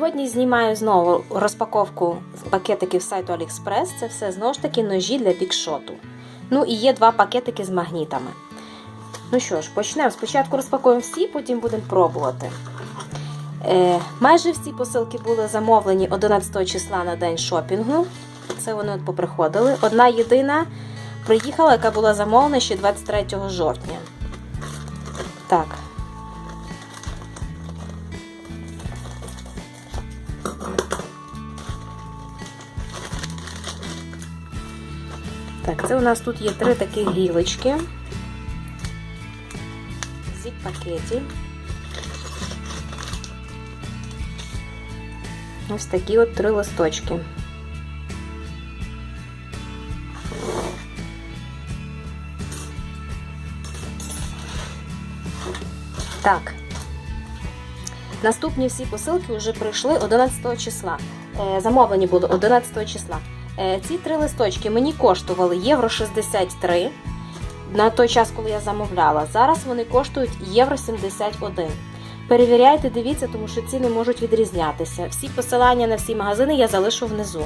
Сьогодні знімаю знову розпаковку пакетиків з сайту AliExpress. Це все знову ж таки ножі для бікшоту. Ну і є два пакетики з магнітами. Ну що ж, почнемо. Спочатку розпакуємо всі, потім будемо пробувати. Е, майже всі посилки були замовлені 11 числа на день шопінгу. Це вони от поприходили. Одна єдина приїхала, яка була замовлена ще 23 жовтня. Так. Так, це у нас тут є три такі гілочки. Зіп пакеті. Ось такі от три листочки. Так. Наступні всі посилки вже прийшли 11 числа. Е, замовлені були 11 числа. Е, ці три листочки мені коштували євро 63 на той час, коли я замовляла. Зараз вони коштують євро 71. Перевіряйте, дивіться, тому що ціни можуть відрізнятися. Всі посилання на всі магазини я залишу внизу.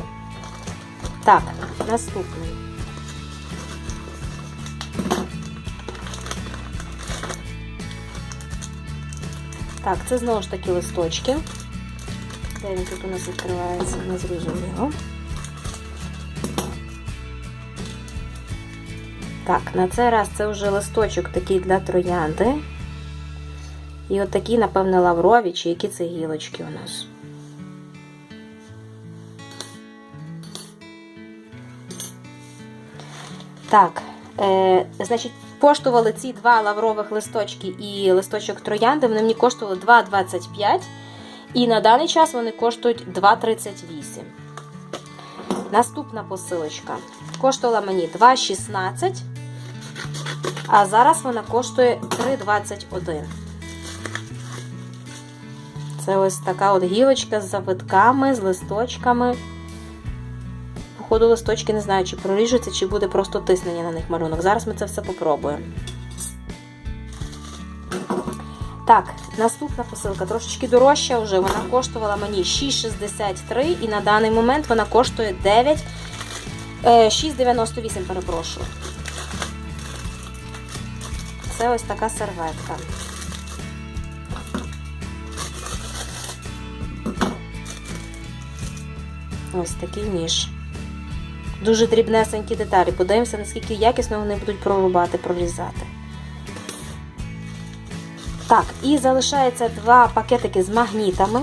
Так, наступний. Так, це знову ж таки листочки. Де він тут у нас відкривається, не зрозуміло. Так, на цей раз це вже листочок такий для троянди. І от такі, напевне, лаврові, чи які це гілочки у нас. Так, е, значить, коштували ці два лаврових листочки і листочок троянди, вони мені коштували 2,25. І на даний час вони коштують 2,38. Наступна посилочка коштувала мені 2,16, а зараз вона коштує 3,21. Це ось така от гілочка з завитками, з листочками. Походу, листочки не знаю, чи проріжуться, чи буде просто тиснення на них малюнок. Зараз ми це все попробуємо. Так, наступна посилка трошечки дорожча вже. Вона коштувала мені 6,63 і на даний момент вона коштує 9, 6,98, перепрошую. Це ось така серветка. Ось такий ніж. Дуже дрібнесенькі деталі. Подивимося, наскільки якісно вони будуть прорубати, прорізати. Так, і залишається два пакетики з магнітами.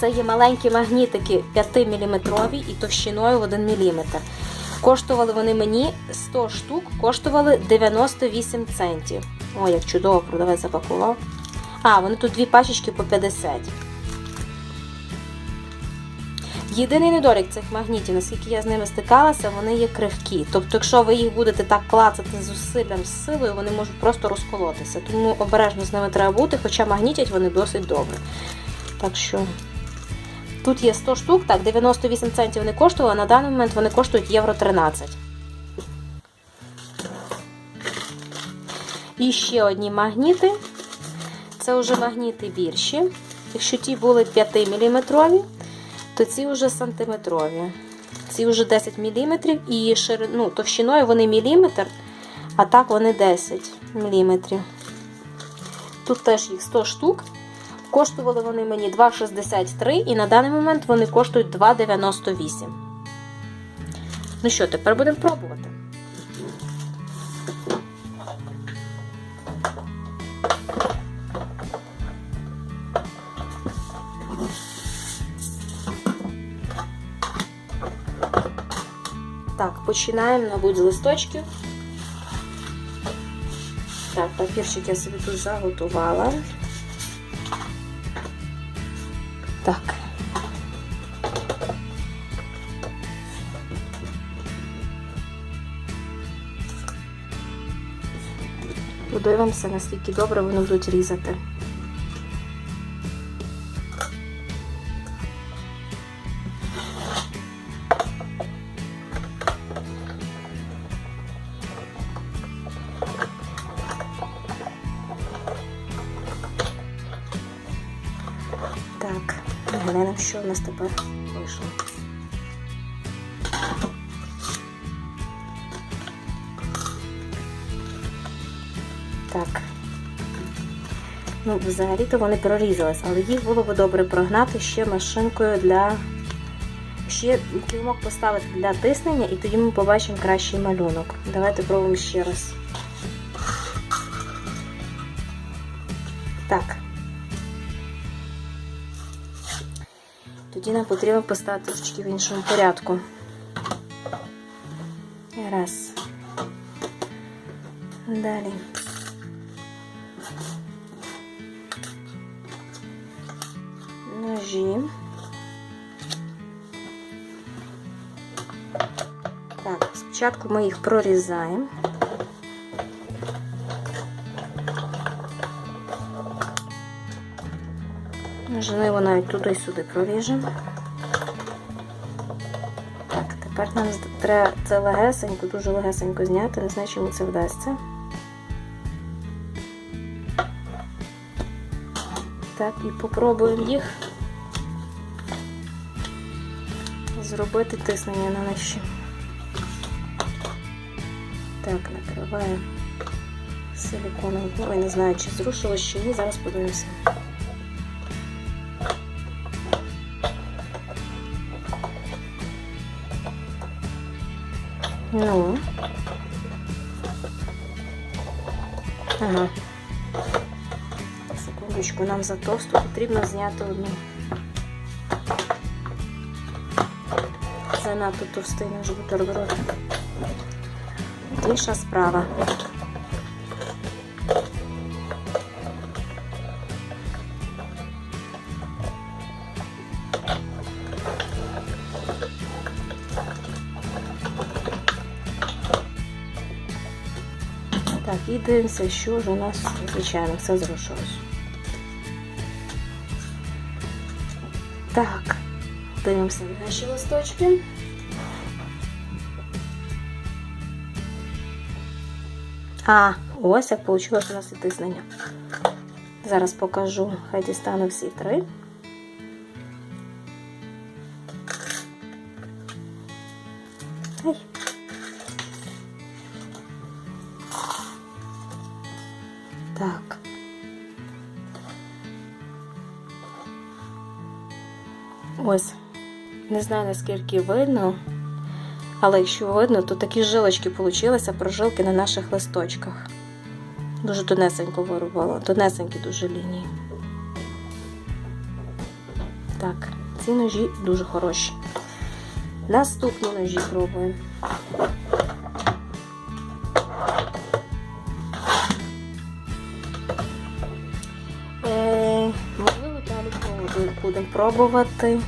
Це є маленькі магнітики 5-мм і товщиною в 1 мм. Коштували вони мені 100 штук, коштували 98 центів. Ой, як чудово продавець запакував. А, вони тут дві пачечки по 50. Єдиний недолік цих магнітів, наскільки я з ними стикалася, вони є кривкі. Тобто, якщо ви їх будете так клацати зусиллям, з силою, вони можуть просто розколотися. Тому обережно з ними треба бути, хоча магнітять вони досить добре. Так що, тут є 100 штук, так, 98 центів вони коштували, а на даний момент вони коштують євро 13. І ще одні магніти. Це вже магніти більші. Якщо ті були 5-мм, то ці вже сантиметрові. Ці вже 10 мм і ширину, ну, товщиною вони міліметр, а так вони 10 мм. Тут теж їх 100 штук. Коштували вони мені 2,63 і на даний момент вони коштують 2,98. Ну що, тепер будемо пробувати. Так, починаємо, мабуть, з листочків. Так, папірчик я собі тут заготувала. Так. Подивимося, наскільки добре вони будуть різати. Глянемо, що в нас тепер вийшло. Так. Ну, взагалі-то вони прорізались, але їх було б добре прогнати ще машинкою для. Ще кілмок поставити для тиснення, і тоді ми побачимо кращий малюнок. Давайте пробуємо ще раз. Так. Тоді нам потрібно поставити трошечки в іншому порядку. Раз. Далі. Ножі. Так, спочатку ми їх прорізаємо. Можливо, навіть туди і сюди проріжемо. Так, тепер нам треба це легесенько, дуже легесенько зняти, не знаю, чому це вдасться. Так, і попробуємо їх зробити тиснення на ножі. Так, накриваємо силиконовим. Ой, не знаю, чи зрушилось, чи ні, зараз подивимося. Ну. Ага. Секундочку, нам за тосту потрібно зняти одну. Занадто товстий наш бутерброд. Інша справа. І дивимося, що ж у нас, звичайно, все зрушилось. Так, дивимося на наші листочки. А, ось як вийшло у нас і тиснення. Зараз покажу, хай дістану всі три. Знаю наскільки видно, але якщо видно, то такі жилочки получилися, прожилки на наших листочках. Дуже тонесенько вирубала, тонесенькі дуже лінії. Так, ці ножі дуже хороші. Наступні ножі пробуємо. Е, можливо, далі будемо пробувати.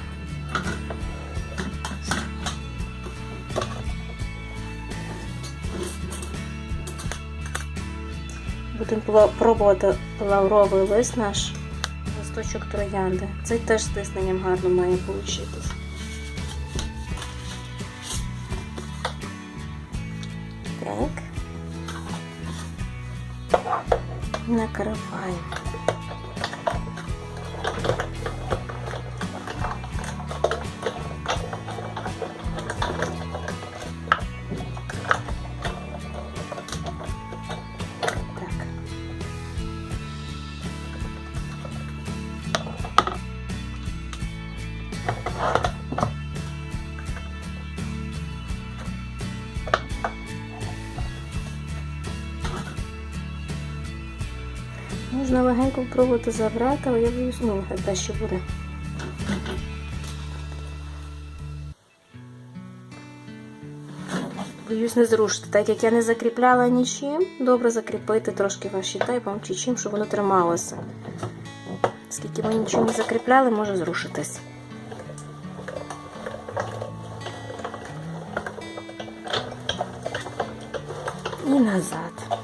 Будемо пробувати лавровий лист наш, листочок троянди. Цей теж з тисненням гарно має вийти. Так. Накриваємо. Можна легенько пробувати забрати, але я боюсь, ну, те, що буде. Боюсь не зрушити, так як я не закріпляла нічим, добре закріпити трошки ваші тайпом чи чим, щоб воно трималося. Скільки ми нічого не закріпляли, може зрушитись. І назад.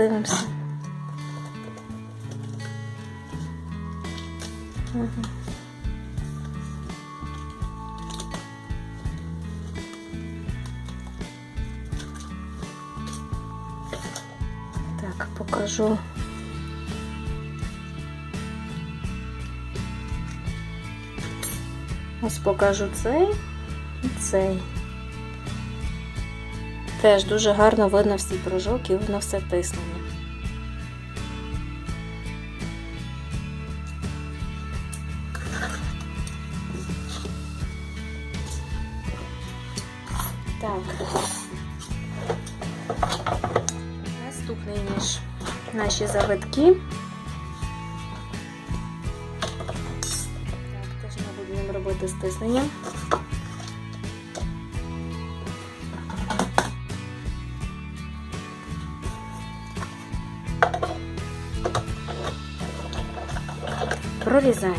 Тепер дивимося. Ага. покажу. Ось покажу цей і цей. Теж дуже гарно видно всі прожоки, видно все тиснення. Так. Наступний ніж. Наші завитки. Так, теж ми будемо робити стиснення. Прорізаємо.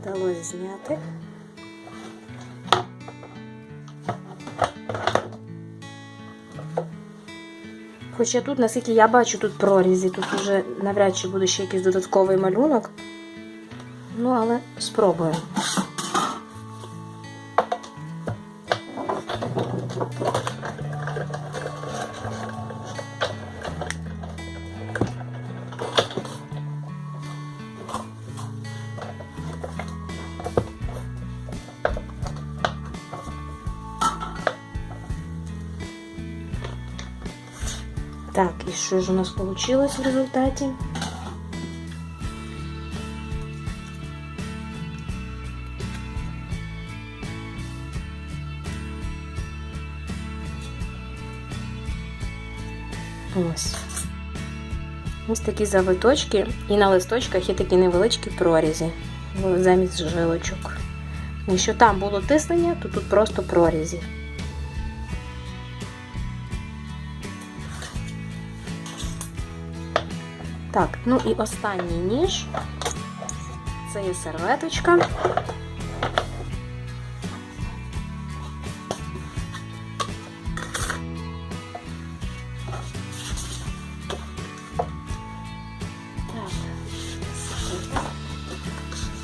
Вдалося зняти. Хоча тут, наскільки я бачу, тут прорізі, тут вже навряд чи буде ще якийсь додатковий малюнок. Ну, але спробуємо. Так, і що ж у нас вийшло в результаті? Ось. Ось такі завиточки, і на листочках є такі невеличкі прорізі замість жилочок. Якщо там було тиснення, то тут просто прорізі. Так, ну і останній ніж. Це є серветочка.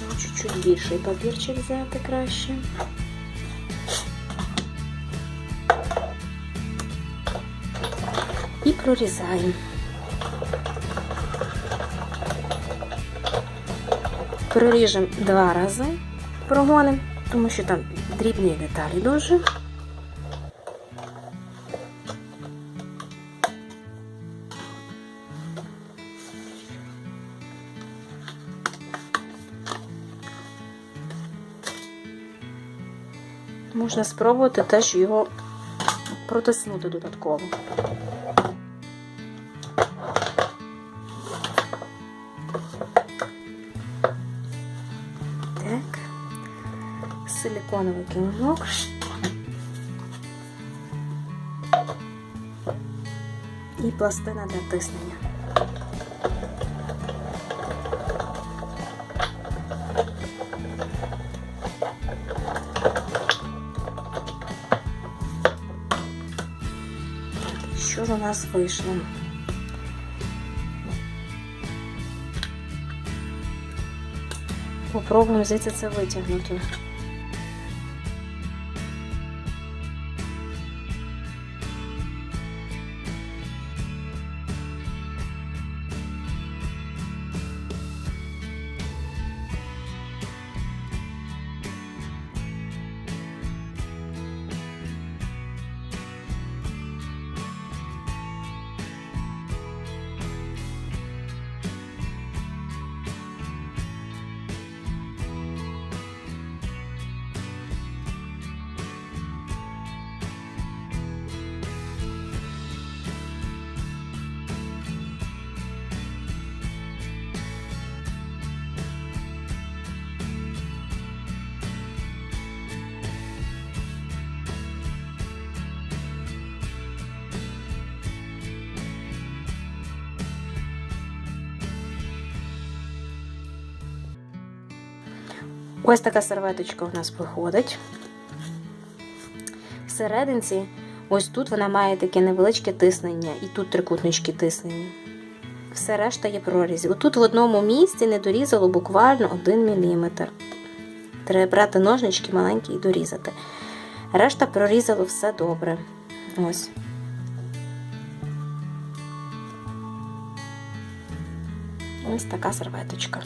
Ну, чуть-чуть більший папірчик взяти краще. І прорізаємо. Проріжемо два рази прогонимо, тому що там дрібні деталі дуже. Можна спробувати теж його протиснути додатково. Силиконовий килимок. І пластина для тиснення. Що ж у нас вийшло? Попробуємо звідси це витягнути. Ось така серветочка у нас виходить. всерединці, ось тут вона має таке невеличке тиснення, і тут трикутнички тиснені. Все решта є прорізі. Отут в одному місці не дорізало буквально 1 мм. Треба брати ножнички маленькі і дорізати. Решта прорізало все добре. Ось. Ось така серветочка.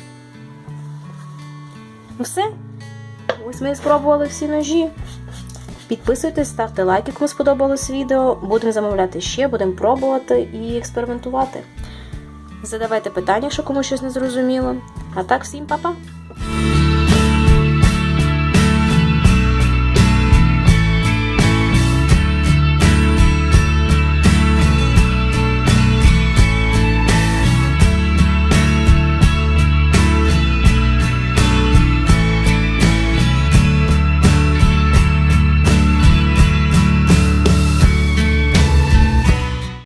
Ну все. Ось ми спробували всі ножі. Підписуйтесь, ставте лайки, кому сподобалось відео. Будемо замовляти ще, будемо пробувати і експериментувати. Задавайте питання, якщо комусь щось не зрозуміло. А так, всім па-па!